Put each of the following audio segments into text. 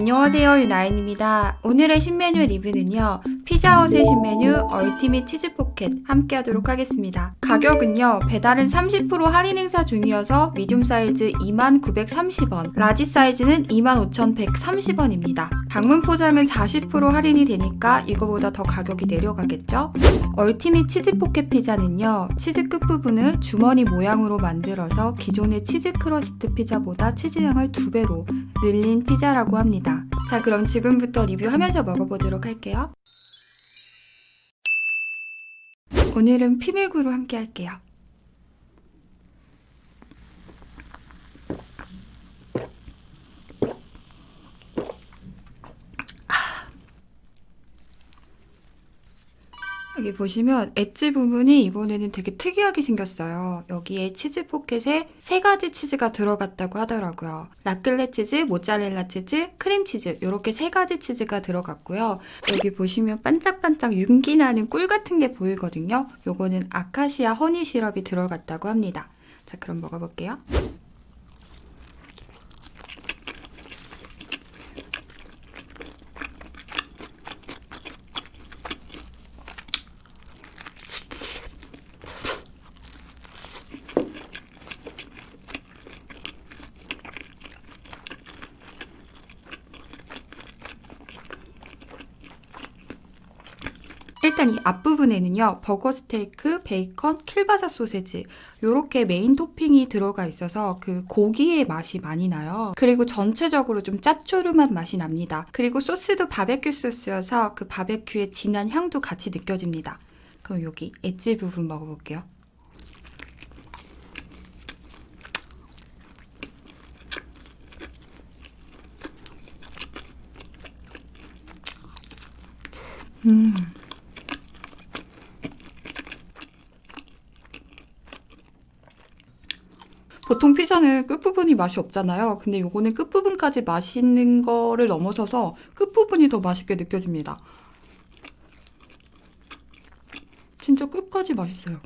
안녕하세요 유나인입니다. 오늘의 신메뉴 리뷰는요. 피자헛의 신메뉴 얼티밋 치즈 포켓 함께 하도록 하겠습니다. 가격은요. 배달은 30% 할인 행사 중이어서 미디움 사이즈 2930원, 라지 사이즈는 25,130원입니다. 방문 포장은 40% 할인이 되니까 이거보다 더 가격이 내려가겠죠? 얼티밋 치즈 포켓 피자는요. 치즈 끝부분을 주머니 모양으로 만들어서 기존의 치즈 크러스트 피자보다 치즈량을 2배로 늘린 피자라고 합니다. 자, 그럼 지금부터 리뷰하면서 먹어보도록 할게요. 오늘은 피맥으로 함께 할게요. 여기 보시면 엣지 부분이 이번에는 되게 특이하게 생겼어요. 여기에 치즈 포켓에 세 가지 치즈가 들어갔다고 하더라고요. 라클레 치즈, 모짜렐라 치즈, 크림 치즈 이렇게 세 가지 치즈가 들어갔고요. 여기 보시면 반짝반짝 윤기 나는 꿀 같은 게 보이거든요. 요거는 아카시아 허니 시럽이 들어갔다고 합니다. 자, 그럼 먹어볼게요. 일단 이 앞부분에는요, 버거 스테이크, 베이컨, 킬바사 소세지, 요렇게 메인 토핑이 들어가 있어서 그 고기의 맛이 많이 나요. 그리고 전체적으로 좀 짭조름한 맛이 납니다. 그리고 소스도 바베큐 소스여서 그 바베큐의 진한 향도 같이 느껴집니다. 그럼 여기 엣지 부분 먹어볼게요. 음. 보통 피자는 끝부분이 맛이 없잖아요. 근데 요거는 끝부분까지 맛있는 거를 넘어서서 끝부분이 더 맛있게 느껴집니다. 진짜 끝까지 맛있어요.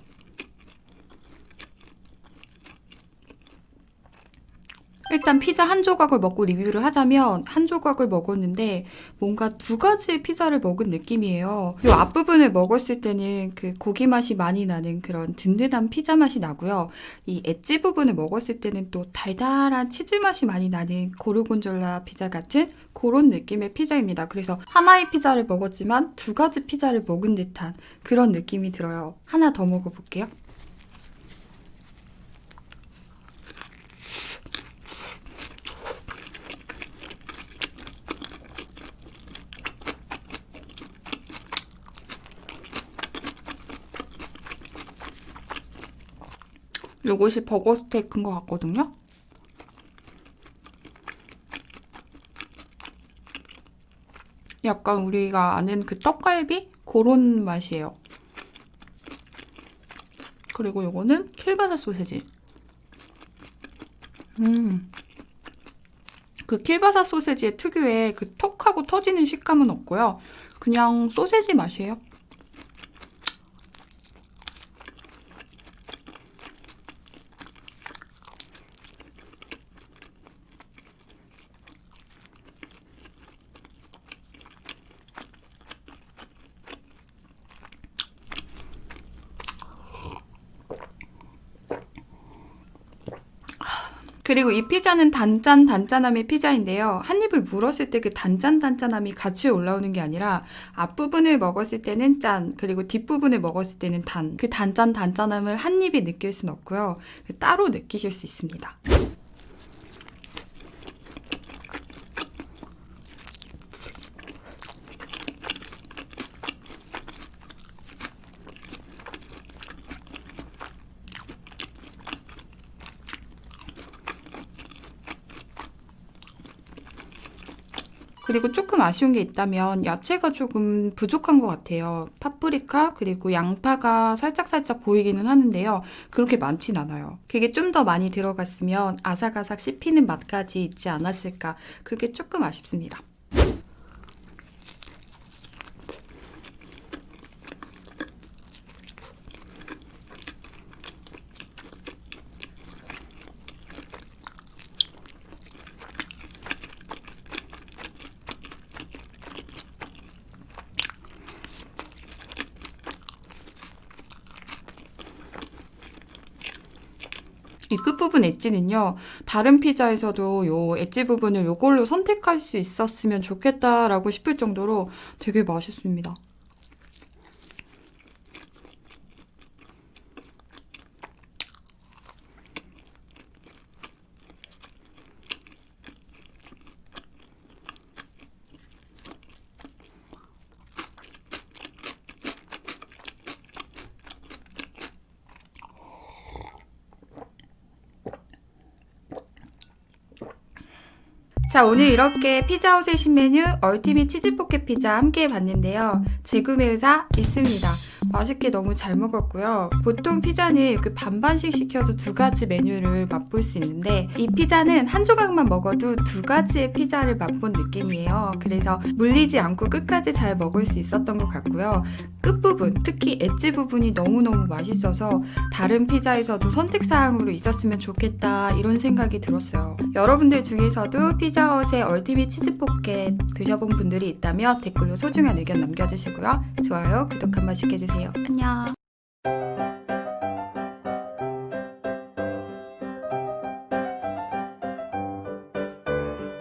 일단 피자 한 조각을 먹고 리뷰를 하자면 한 조각을 먹었는데 뭔가 두 가지 피자를 먹은 느낌이에요. 이 앞부분을 먹었을 때는 그 고기 맛이 많이 나는 그런 든든한 피자 맛이 나고요. 이 엣지 부분을 먹었을 때는 또 달달한 치즈 맛이 많이 나는 고르곤졸라 피자 같은 그런 느낌의 피자입니다. 그래서 하나의 피자를 먹었지만 두 가지 피자를 먹은 듯한 그런 느낌이 들어요. 하나 더 먹어볼게요. 요것이 버거 스테이크인 것 같거든요. 약간 우리가 아는 그 떡갈비? 그런 맛이에요. 그리고 요거는 킬바사 소세지. 음. 그 킬바사 소세지의 특유의 그 톡하고 터지는 식감은 없고요. 그냥 소세지 맛이에요. 그리고 이 피자는 단짠 단짠함의 피자인데요. 한 입을 물었을 때 그 단짠 단짠함이 같이 올라오는 게 아니라 앞부분을 먹었을 때는 짠, 그리고 뒷부분을 먹었을 때는 단. 그 단짠 단짠함을 한 입에 느낄 순 없고요. 따로 느끼실 수 있습니다. 그리고 조금 아쉬운 게 있다면 야채가 조금 부족한 것 같아요. 파프리카 그리고 양파가 살짝살짝 보이기는 하는데요. 그렇게 많진 않아요. 그게 좀 더 많이 들어갔으면 아삭아삭 씹히는 맛까지 있지 않았을까. 그게 조금 아쉽습니다. 이 끝부분 엣지는요, 다른 피자에서도 요 엣지 부분을 요걸로 선택할 수 있었으면 좋겠다라고 싶을 정도로 되게 맛있습니다. 자, 오늘 이렇게 피자헛의 신메뉴 얼티밋 치즈포켓 피자 함께 봤는데요. 재구매 의사 있습니다. 맛있게 너무 잘 먹었고요. 보통 피자는 이렇게 반반씩 시켜서 두 가지 메뉴를 맛볼 수 있는데 이 피자는 한 조각만 먹어도 두 가지의 피자를 맛본 느낌이에요. 그래서 물리지 않고 끝까지 잘 먹을 수 있었던 것 같고요. 끝부분, 특히 엣지 부분이 너무너무 맛있어서 다른 피자에서도 선택사항으로 있었으면 좋겠다 이런 생각이 들었어요. 여러분들 중에서도 피자헛의 얼티밋 치즈포켓 드셔본 분들이 있다면 댓글로 소중한 의견 남겨주시고요. 좋아요, 구독 한 번씩 해 안녕.